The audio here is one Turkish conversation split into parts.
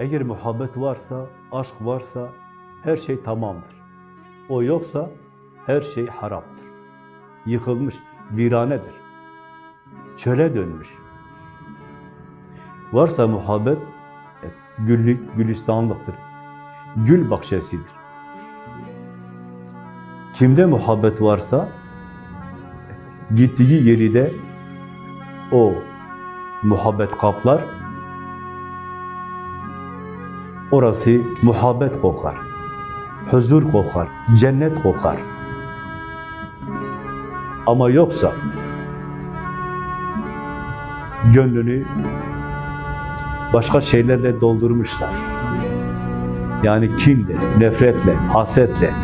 Eğer muhabbet varsa, aşk varsa her şey tamamdır. O yoksa her şey haraptır. Yıkılmış, viranedir. Çöle dönmüş. Varsa muhabbet, e, güllük, gülistanlıktır. Gül bahçesidir. Kimde muhabbet varsa, gittiği yeri de o muhabbet kaplar, orası muhabbet kokar, huzur kokar, cennet kokar. Ama yoksa, gönlünü başka şeylerle doldurmuşsa, yani kinle, nefretle, hasetle,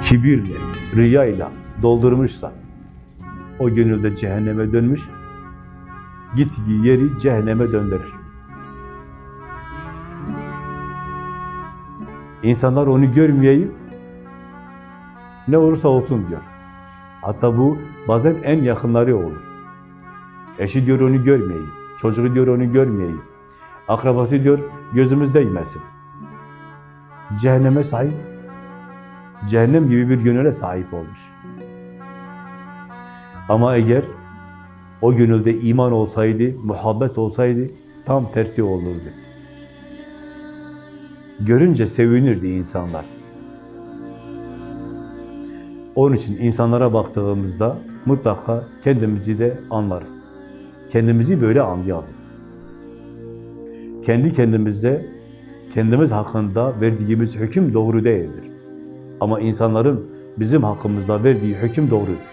kibirle, riyayla doldurmuşsa, o gönülde cehenneme dönmüş, gittiği yeri cehenneme döndürür. İnsanlar onu görmeyeyim, ne olursa olsun diyor. Hatta bu bazen en yakınları olur. Eşi diyor onu görmeyeyim, çocuğu diyor onu görmeyeyim, akrabası diyor gözümüz değmesin. Cehenneme sahip, cehennem gibi bir gönüle sahip olmuş. Ama eğer o gönülde iman olsaydı, muhabbet olsaydı tam tersi olurdu. Görünce sevinirdi insanlar. Onun için insanlara baktığımızda mutlaka kendimizi de anlarız. Kendimizi böyle anlayalım. Kendi kendimize, kendimiz hakkında verdiğimiz hüküm doğru değildir. Ama insanların bizim hakkımızda verdiği hüküm doğrudur.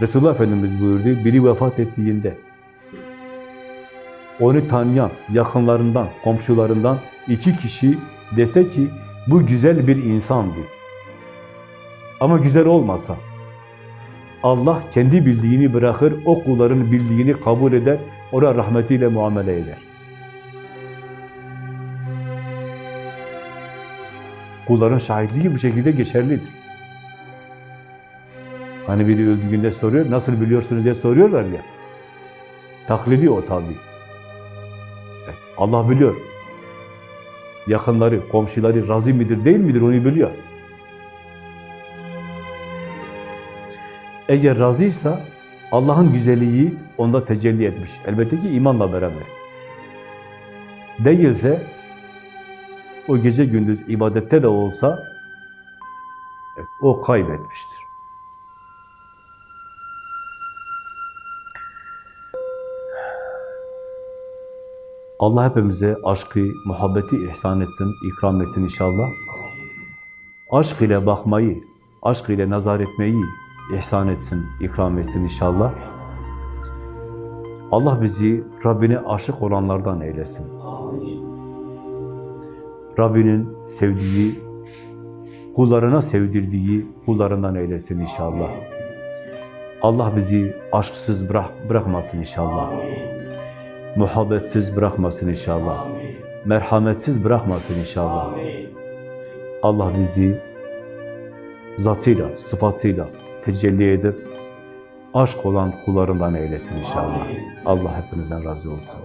Resulullah Efendimiz buyurdu, biri vefat ettiğinde onu tanıyan, yakınlarından, komşularından iki kişi dese ki bu güzel bir insandı. Ama güzel olmasa Allah kendi bildiğini bırakır, o kulların bildiğini kabul eder, ona rahmetiyle muamele eder. Kulların şahitliği bu şekilde geçerlidir. Hani biri öldüğünde soruyor, nasıl biliyorsunuz diye soruyorlar ya. Taklidi o tabi. Allah biliyor. Yakınları, komşuları razı midir değil midir onu biliyor. Eğer razıysa Allah'ın güzelliği onda tecelli etmiş. Elbette ki imanla beraber. Değilse o gece gündüz ibadette de olsa o kaybetmiştir. Allah hepimize aşkı, muhabbeti ihsan etsin, ikram etsin inşallah. Aşk ile bakmayı, aşk ile nazar etmeyi ihsan etsin, ikram etsin inşallah. Allah bizi Rabbine aşık olanlardan eylesin. Rabbinin sevdiği, kullarına sevdirdiği kullarından eylesin inşallah. Allah bizi aşksız bırak, bırakmasın inşallah. Muhabbetsiz bırakmasın inşallah. Merhametsiz bırakmasın inşallah. Allah bizi zatıyla, sıfatıyla tecelli edip aşk olan kullarından eylesin inşallah. Allah hepinizden razı olsun.